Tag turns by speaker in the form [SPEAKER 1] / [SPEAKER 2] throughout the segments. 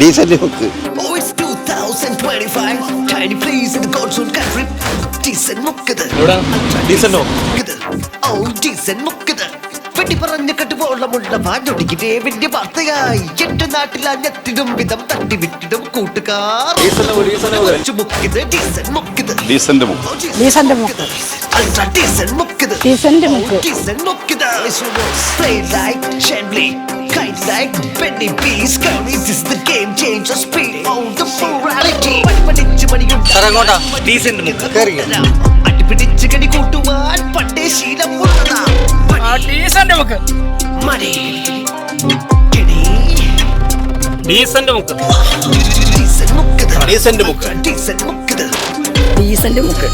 [SPEAKER 1] Decent മുക്ക്
[SPEAKER 2] Oh, 2025. Tiny place in the God's country. Decent മുക്കത്.
[SPEAKER 3] ഡീസന്റോ
[SPEAKER 2] മുക്കത്. Oh, decent മുക്കത്. വെട്ടി പറഞ്ഞു കെട്ടുപോളമുള്ള വാഞ്ഞൊടുക്കിട്ടേ വലിയ വാർത്തയായി എന്റെ നാട്ടിൽ അഞ്ഞത്തിടും വിധം തട്ടിവിട്ടിടും കൂട്ടുകാർ മുക്കിത് ഡീസൻ മുക്കിത്
[SPEAKER 1] ഡീസന്റ് മുക്ക്
[SPEAKER 4] ഡീസന്റ് മുക്ക്.
[SPEAKER 2] അൾട്രാ ഡീസൻ മുക്കിത്
[SPEAKER 4] ഡീസന്റ് മുക്ക്.
[SPEAKER 2] ഡീസൻ മുക്കിത് Play like Shenley Kind like Benny B. Scary, this is the game changer Speed on the plurality പഠിച്ച് മണിയുണ്ട്
[SPEAKER 3] സാറേ, അങ്ങോട്ടാ. Decent മുക്ക്. കേറി.
[SPEAKER 2] അടിപിടിച്ച് കടി കൂട്ടുവാൻ പണ്ടേ ശീലമുള്ളതാ
[SPEAKER 3] ഡീസന്റ് മുക്ക് മുക്ക്.
[SPEAKER 4] ഡീസന്റ് മുക്ക്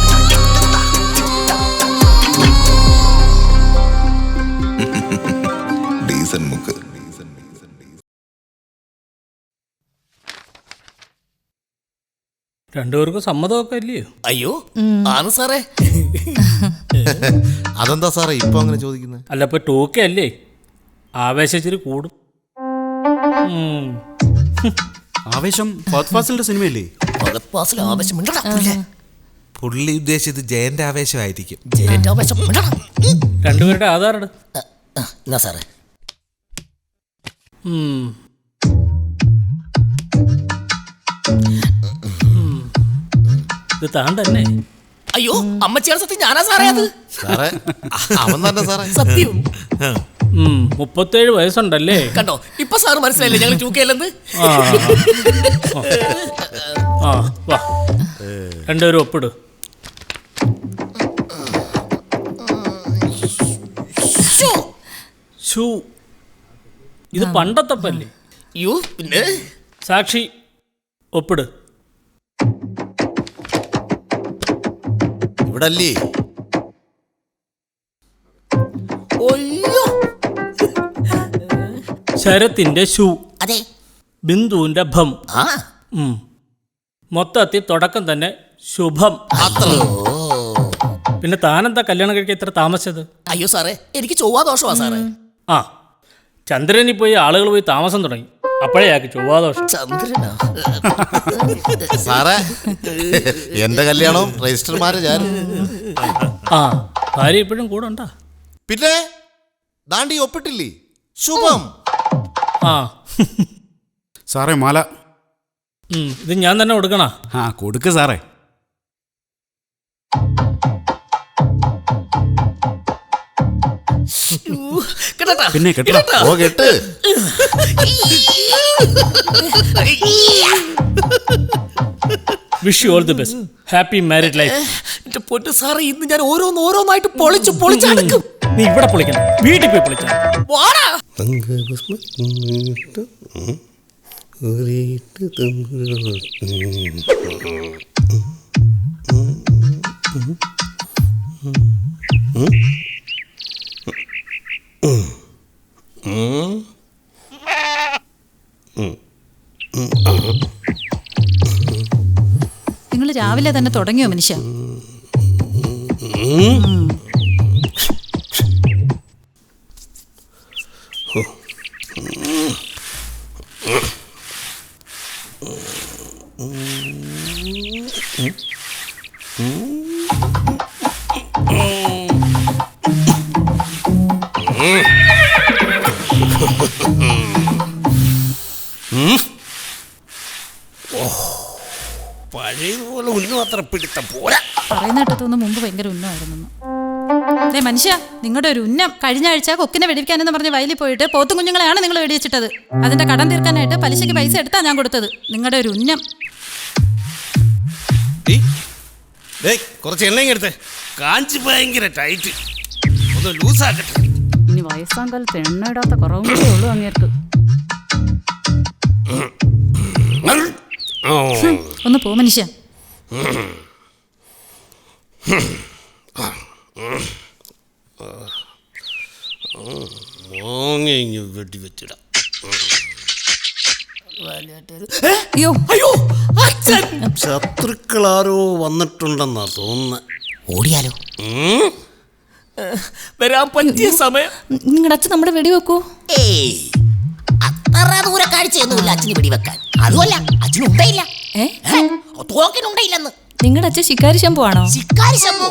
[SPEAKER 5] മുക്ക്
[SPEAKER 6] രണ്ടുപേർക്കും സമ്മതമൊക്കെ ഇല്ലയോ?
[SPEAKER 7] അയ്യോ ആണ് സാറേ.
[SPEAKER 5] അതെന്താ സാറേ ഇപ്പൊ അങ്ങനെ ചോദിക്കുന്നത്
[SPEAKER 6] അല്ല ഇപ്പൊ ടൂക്കെ അല്ലേ ആവേശിച്ചിരി കൂടും.
[SPEAKER 8] ആവേശം ഫഹദ് ഫാസിലിന്റെ സിനിമയല്ലേ
[SPEAKER 9] പുള്ളി ഉദ്ദേശിച്ചത് ജയന്റെ ആവേശമായിരിക്കും.
[SPEAKER 6] രണ്ടുപേരുടെ ആധാർ എടു
[SPEAKER 7] എന്നാ സാറേ.
[SPEAKER 6] ഉം. ഇത് താൻ തന്നെ.
[SPEAKER 7] അയ്യോ അമ്മച്ചിയാണ് സത്യം ഞാനാ സാറേ അത്?
[SPEAKER 5] സാറേ അവൻ തന്നെ സാറേ.
[SPEAKER 7] സത്യം.
[SPEAKER 6] മുപ്പത്തേഴ് വയസ്സുണ്ടല്ലേ?
[SPEAKER 7] കണ്ടോ ഇപ്പൊ സാറ് മനസ്സിലായില്ലേ ഞങ്ങൾ
[SPEAKER 6] ആ വാ. രണ്ടുപേരും ഒപ്പിട്. ഷൂ ഇത് പണ്ടത്തെ പല്ലേ.
[SPEAKER 7] അയ്യോ പിന്നെ?
[SPEAKER 6] സാക്ഷി ഒപ്പിട്.
[SPEAKER 5] ഇവിടെ അല്ലേ
[SPEAKER 6] ശരത്തിന്റെ ഷൂ.
[SPEAKER 7] അതെ.
[SPEAKER 6] ബിന്ദുവിന്റെ ഭം.
[SPEAKER 7] ആ.
[SPEAKER 6] ഉം. മൊത്തത്തിൽ തുടക്കം തന്നെ ശുഭം. പിന്നെ താനെന്താ കല്യാണം കഴിക്കാൻ ഇത്ര താമസിച്ചത്?
[SPEAKER 7] അയ്യോ സാറേ എനിക്ക് ചൊവ്വാ ദോഷമാ സാറേ
[SPEAKER 6] ആ. ചന്ദ്രനിൽ പോയി ആളുകൾ പോയി താമസം തുടങ്ങി. അപ്പോഴേയാക്കി ചൊവ്വാദോഷം
[SPEAKER 7] ചന്ദ്രനാ.
[SPEAKER 5] സാറേ എന്റെ കല്യാണവും രജിസ്റ്റർ മാരേജ്
[SPEAKER 6] ആ ഭാര്യ ഇപ്പോഴും കൂടെ ഉണ്ടാ.
[SPEAKER 5] പിന്നെ ദാണ്ടി ഒപ്പിട്ടില്ലേ? ശുഭം.
[SPEAKER 6] ആ.
[SPEAKER 8] സാറേ മാല.
[SPEAKER 6] ഉം, ഇത് ഞാൻ തന്നെ കൊടുക്കണ.
[SPEAKER 8] ആ കൊടുക്ക് സാറേ. പിന്നെ കെട്ടോ.
[SPEAKER 5] ഓ കെട്ട്.
[SPEAKER 6] Wish you all the best happy married life
[SPEAKER 7] എന്റെ പൊട്ട് സാറേ ഇന്ന് ഞാൻ ഓരോന്ന് ഓരോന്നായിട്ട് പൊളിച്ച് പൊളിച്ചടക്കും
[SPEAKER 6] നീ ഇവിടെ പൊളിക്കണം. വീട്ടിൽ പോയി പൊളിച്ചാ
[SPEAKER 7] വാടാ.
[SPEAKER 4] നിങ്ങൾ രാവിലെ തന്നെ തുടങ്ങിയോ മനുഷ്യ
[SPEAKER 9] പഴയതുപോലെ ഉന്നം പിടുത്തം പോരാ.
[SPEAKER 4] പറയുന്ന കേട്ടതൊന്ന് മുമ്പ് ഭയങ്കര ഉന്നമായിരുന്നു അതെ മനുഷ്യ നിങ്ങളുടെ ഒരു ഉന്നം കഴിഞ്ഞ ആഴ്ച കൊക്കിനെ വെടിവെക്കാനെന്ന് പറഞ്ഞ് വയലിൽ പോയിട്ട് പോത്തും കുഞ്ഞുങ്ങളെയാണ് നിങ്ങൾ വെടിവെച്ചിട്ടത്. അതിന്റെ കടം തീർക്കാനായിട്ട് പലിശയ്ക്ക് പൈസ എടുത്താ ഞാൻ കൊടുത്തത്. നിങ്ങളുടെ ഒരു ഉന്നം.
[SPEAKER 9] കുറച്ച് എണ്ണയും എടുത്തേ. കാഞ്ചി ഭയങ്കര ടൈറ്റ്. ഒന്ന് ലൂസാക്കട്ടെ.
[SPEAKER 4] ഇനി വയസ്സാം കാലത്ത് എണ്ണ ഇടാത്ത കുറവും കൂടെ ഉള്ളൂ അങ്ങേർക്ക്. ഒന്ന് പോ മനുഷ്യ.
[SPEAKER 9] മോങ്ങ വെടി വെച്ചിടാം
[SPEAKER 4] അയ്യോ
[SPEAKER 7] അയ്യോ അച്ഛൻ.
[SPEAKER 9] ശത്രുക്കളാരോ വന്നിട്ടുണ്ടെന്നാ തോന്നുന്നത്
[SPEAKER 7] ഓടിയാലോ? വരാൻ പറ്റിയ സമയം.
[SPEAKER 4] നിങ്ങളുടെ അച്ഛൻ നമ്മുടെ വെടി വെക്കൂ
[SPEAKER 7] ഏയ്. ദൂര കാഴ്ചയൊന്നുമില്ല അച്ഛന് വെടിവെക്കാൻ. അതുമല്ല അച്ഛന് ഉണ്ടയില്ല.
[SPEAKER 1] ഏ?
[SPEAKER 7] തോക്കിനുണ്ടയില്ലെന്ന്
[SPEAKER 1] നിങ്ങളുടെ അച്ഛൻ ശിക്കാരി ശംഭു ആണോ
[SPEAKER 7] ശിക്കാരി ശംഭു.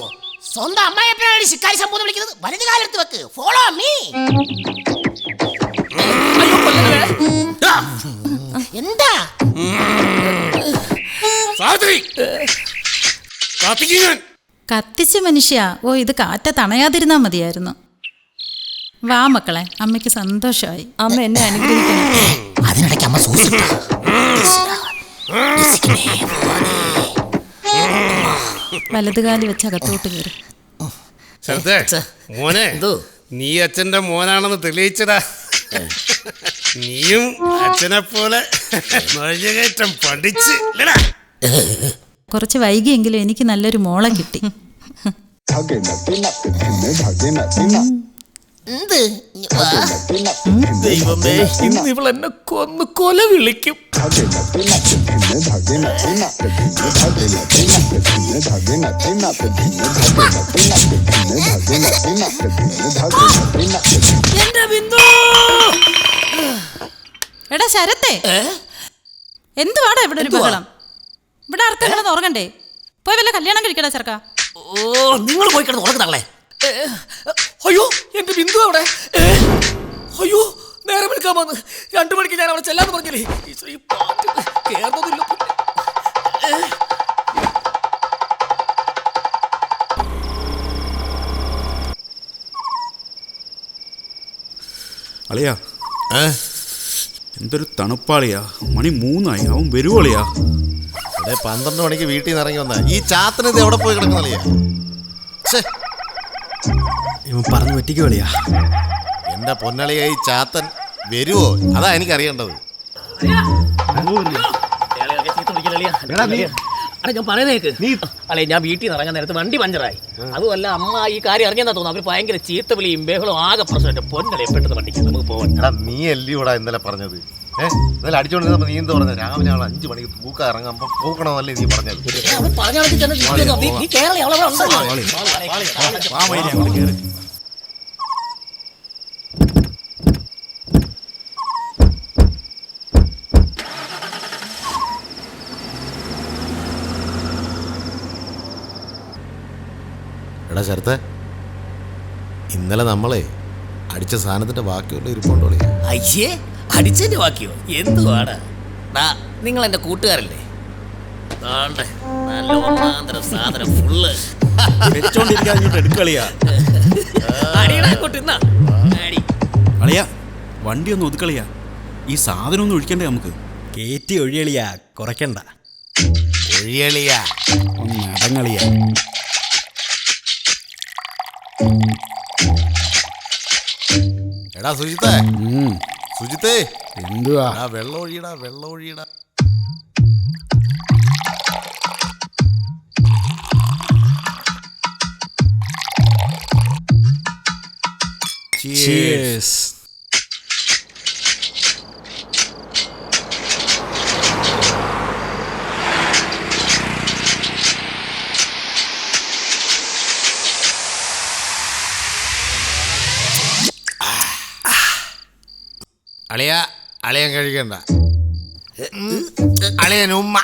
[SPEAKER 7] സ്വന്തം അമ്മായപ്പനാണ് ശിക്കാരി ശംഭു എന്ന് വിളിക്കുന്നത്. വലത് കാലെടുത്ത് വെക്ക്. ഫോളോ മീ എന്താ?
[SPEAKER 4] കത്തിച്ച് മനുഷ്യ. ഓ ഇത് കാറ്റ തണയാതിരുന്നാ മതിയായിരുന്നു. വാ മക്കളെ അമ്മയ്ക്ക് സന്തോഷമായി.
[SPEAKER 1] അമ്മ എന്നെ അനുഗ്രഹിക്കണം.
[SPEAKER 7] അതിനിടയ്ക്ക് അമ്മ
[SPEAKER 4] വലതുകാലി വെച്ച് അകത്തോട്ട് കയറി.
[SPEAKER 9] മോനെ നീ അച്ഛന്റെ മോനാണെന്ന് തെളിയിച്ചടാ. നീയും അച്ഛനെ പോലെ നുഴഞ്ഞുകയറ്റം പഠിച്ച് ഇല്ലടാ.
[SPEAKER 4] കുറച്ച് വൈകിയെങ്കിലും എനിക്ക് നല്ലൊരു മോളെ കിട്ടി.
[SPEAKER 7] എന്ത്.
[SPEAKER 3] ദൈവമേ ഇന്ന് ഇവൾ എന്നെ കൊന്നു കൊല വിളിക്കും.
[SPEAKER 4] എടാ ശരത്തെ. എന്തുവാടാ ഇവിടെ ഒരു ബഹളം? ഇവിടെ അർത്ഥം കിടന്ന് ഉറങ്ങണ്ടേ? പോയി വല്ല കല്യാണം കഴിക്കടാ ചെറുക്ക.
[SPEAKER 7] ഓ നിങ്ങൾ പോയി കിടന്ന് ഉറങ്ങുന്നല്ലേ അയ്യോ എന്റെ ബിന്ദു അവിടെ. അയ്യോ നേരെ വിളിക്കാൻ വന്ന്. രണ്ടു മണിക്ക് ഞാൻ അവിടെ ചെല്ലാന്ന് പറഞ്ഞില്ലേ? ഈ പാട്ട് കേറുന്നതില്ല.
[SPEAKER 8] അളിയാ. എന്തൊരു തണുപ്പാളിയാ. മണി മൂന്നായി. അവൻ വരുവളിയാ
[SPEAKER 5] അതെ പന്ത്രണ്ട് മണിക്ക് വീട്ടിൽ നിന്ന് ഇറങ്ങി വന്ന. ഈ ചാത്തിനെ ഇത് എവിടെ പോയി കിടക്കുന്നളിയാ?
[SPEAKER 9] ഇവൻ പറഞ്ഞു പറ്റിക്ക് കളിയാ.
[SPEAKER 5] എന്റെ പൊന്നളിയായി ഈ ചാത്തൻ വരുവോ? അതാ എനിക്ക് അറിയേണ്ടത്
[SPEAKER 3] അടേ ഞാൻ പറയുന്നേക്ക് നീ അല്ലെ ഞാൻ വീട്ടിൽ നിന്ന് ഇറങ്ങാൻ നേരത്ത് വണ്ടി പഞ്ചറായി. അതുമല്ല അമ്മ ഈ കാര്യം അറിഞ്ഞാ തോന്നുന്നു. അവർ ഭയങ്കര ചീത്ത വിളിയും ബഹളവും ആകെ പ്രശ്നം പൊന്നലെ പെട്ടെന്ന് വണ്ടിക്ക് നമുക്ക് പോവാൻ.
[SPEAKER 5] നീ അല്ലയോടാ ഇന്നലെ പറഞ്ഞത്? ഏഹ് ഇന്നലെ അടിച്ചോണ്ട് നീ എന്ത് പറഞ്ഞ രാവിലെ ആൾ അഞ്ചു മണിക്ക് പൂക്ക ഇറങ്ങുമ്പോ പൂക്കണമെന്നല്ലേ നീ പറഞ്ഞത് എടാ ശരത്തെ ഇന്നലെ നമ്മളെ അടിച്ച സാധനത്തിന്റെ ബാക്കിയുള്ള ഇരിപ്പുണ്ടോളിയാ
[SPEAKER 7] അയ്യേ അടിച്ചതിന്റെ ബാക്കിയോ എന്തുവാണ് നിങ്ങൾ എന്റെ കൂട്ടുകാരല്ലേ നല്ല ഒന്നാന്തരം സാധനം ഫുള്ള്.
[SPEAKER 8] അളിയാ വണ്ടി ഒന്ന് ഒതുക്കളിയാ. ഈ സാധനം ഒന്ന് ഒഴിക്കണ്ടേ നമുക്ക്?
[SPEAKER 9] കേറ്റി ഒഴിയളിയാ കുറയ്ക്കണ്ട.
[SPEAKER 5] ഒഴിയളിയാ.
[SPEAKER 8] ഒന്ന് അടങ്ങളിയാ.
[SPEAKER 5] എടാ സുജിത്തേ. സുജിത്തേ.
[SPEAKER 8] എന്തുവാ?
[SPEAKER 5] ആ വെള്ളം ഒഴിയടാ വെള്ളം ഒഴിയടാ
[SPEAKER 8] Cheers.
[SPEAKER 5] അളിയ അളിയൻ കഴിക്കണ്ട. അളിയൻ ഉമ്മ.